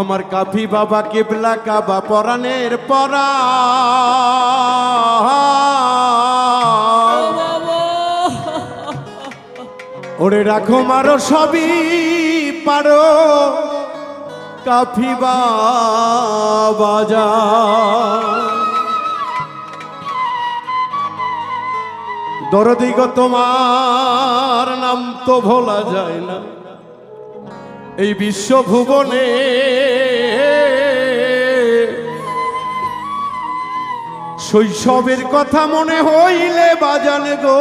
আমার কাফি বাবা কেবলা কাবা পরাণের পরা। ওরে রাখো মারো সবই পারো। কাফি বাজা দরদিগ তোমার নাম তো ভোলা যায় না। এই বিশ্বভুবনে শৈশবের কথা মনে হইলে বাজান গো।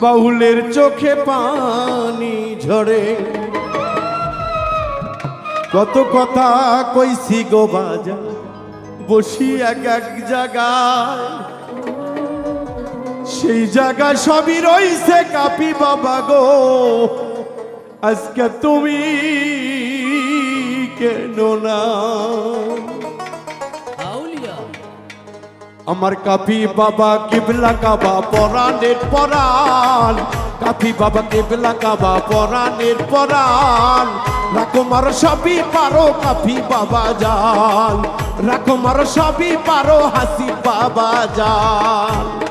বাউলের চোখে পানি ঝরে। কত কথা কইছি গো বাজা বসি এক এক জায়গায়। সেই জায়গা সবই রইছে কাপি বাবা গো। আজকে তুমি কেন না? আমার কাপি বাবা কিবলা কাবা পরাণের পরাণ। কাপি বাবা কিবলা কাবা পরাণের পরাণ। রাখো মার সবই পারো কাপি বাবা জান। রাখো মার সবই পারো হাসি বাবা জান।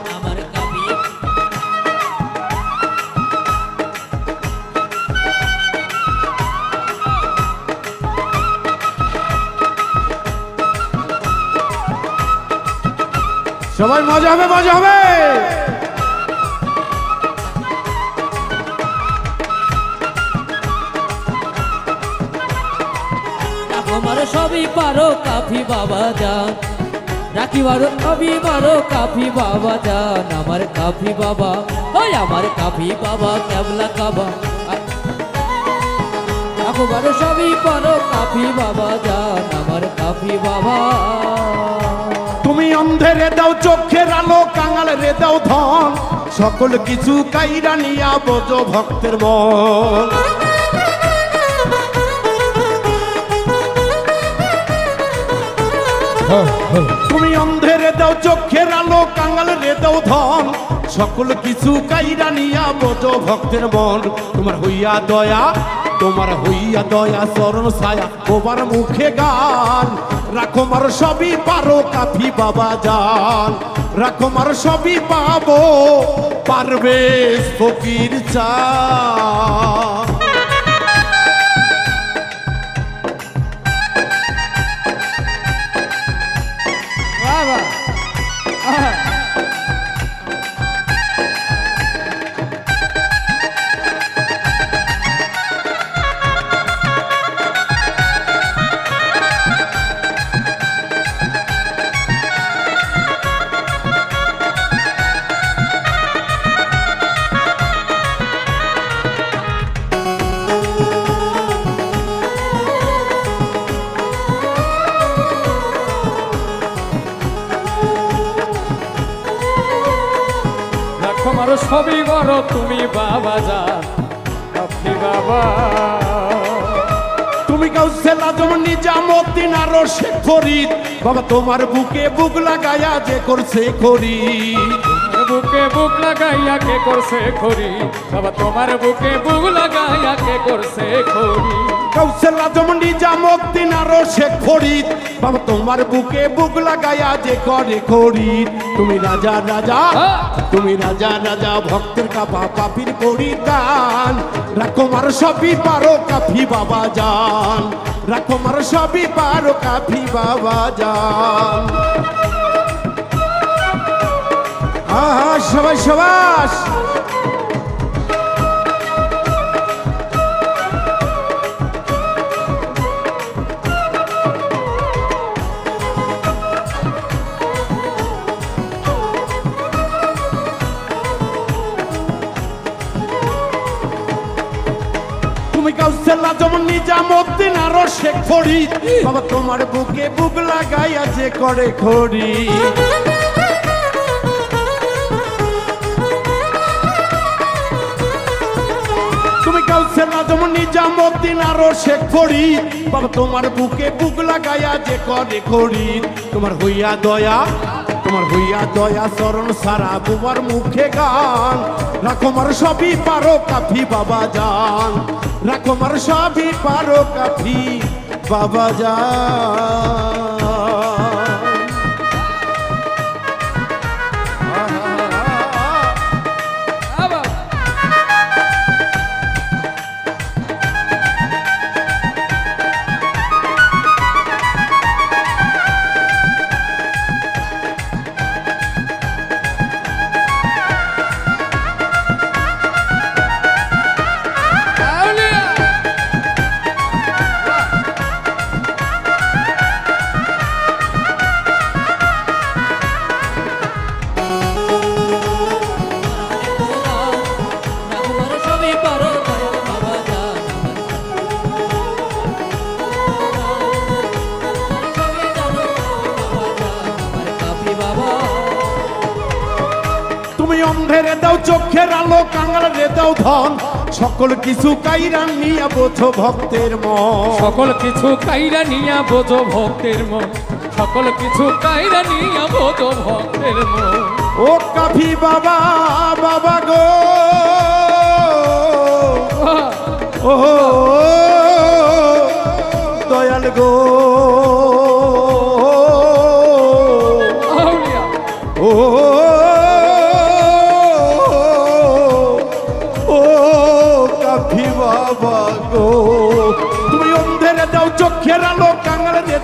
সবাই মজা হবে মজা হবে। আমার সবই পারো কাফি বাবা যান রাখি বারো কাফি বারো কাফি বাবা যান আমার কাফি বাবা, ওই আমার কাফি বাবা কেবলা কাবা। রাখো বারো সবই পারো কাফি বাবা যান আমার কাফি বাবা। তুমি অন্ধেরে দাও চোখের আলো কাঙাল রে দাও ধন। সকল কিছু কাইরা নিয়া বোঝো ভক্তের মন। তুমি অন্ধেরে দাও চোখের আলো কাঙাল রে দাও ধন। সকল কিছু কাইরা নিয়া বোঝো ভক্তের মন। তোমার হইয়া দয়া, তোমার হইয়া দয়া, চরণ ছায়া তোমার মুখে গান। রাখো মার সবই পারো কাফি বাবা জাল রাখো মার সবই পাবো পারবে ফকির চা দেখো মারো সবই বড় তুমি বাবা যা। আপনি বাবা। তুমি কাউসে লাজম নিজামুদ্দিন আর শেখ ফরিদ। বাবা তোমার বুকে বুক লাগায়া যে করছে করি বুকে বুক লাগাইয়া কে করছে খড়ি বাবা তোমার বুকে বুক লাগাইয়া কে করছে খড়ি কাউসে লাজম নিজামুদ্দিন আর শেখ ফরিদ বাবা তোমার বুকে বুক লাগায়া যে করে খরিদ তুমি রাজা রাজা তুমি রাজা রাজা ভক্তের কাপা পাপির করি গান রাখো মার সবই পারো কাফি বাবা জান। রাখো মার সবই পারো কাফি বাবা জান। আহা সবাই সবাস। তুমি কাউসেলা যেমন নিজামুদ্দিন আর শেখ ফরিদ বাবা তোমার বুকে বুক লাগাইয়া যে করে খড়ি তুমি কাউসেলা যেমন নিজামুদ্দিন আর শেখ ফরিদ বাবা তোমার বুকে বুক লাগাইয়া যে করে খড়ি তোমার হইয়া দয়া তোমার হইয়া দয়া চরণ সারা বুবার মুখে গান। রাখো মার সবই পারো কাফি বাবা যান রাকুমার সবই পারো কাফি বাবা যা বাবা। তুমি অন্ধেরে দাও চোখের আলো কাঙ্গাল রে দাও ধন। সকল কিছু কাইরা নিয়া বোঝো ভক্তের মন। সকল কিছু কাইরা নিয়া বোঝো ভক্তের মন। সকল কিছু কাইরা নিয়া বোঝো ভক্তের মন। ও কাফি বাবা বাবা গো। ও দয়াল গো।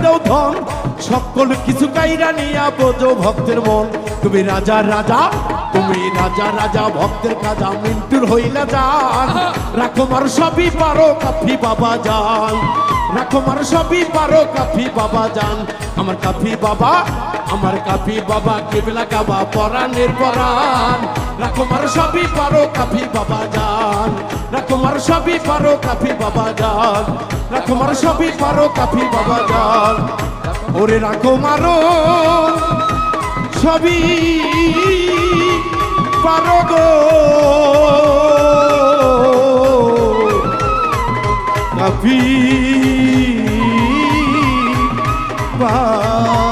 দাও ধন, সকল কিছু কাইরা নিয়া বোঝো ভক্তের মন। তুমি রাজা রাজা, তুমি রাজা রাজা, ভক্তের কাজা, মিন্টুর হইলা যান। রাখো মার সবই পারো কাফি বাবা যান। রাখো মার সবই পারো কাফি বাবা যান। আমার কাফি বাবা, আমার কাফি বাবা কেবলা কাবা পরাণের পরাণ। রাখো মার সবই পারো কাফি বাবা যান রাখো মার সবই পারো কাফি বাবা যান রাখো মার সবই পারো কাফি বাবা যান ওরে রাখো মারো, সবই পারো গো। কাফি বাবা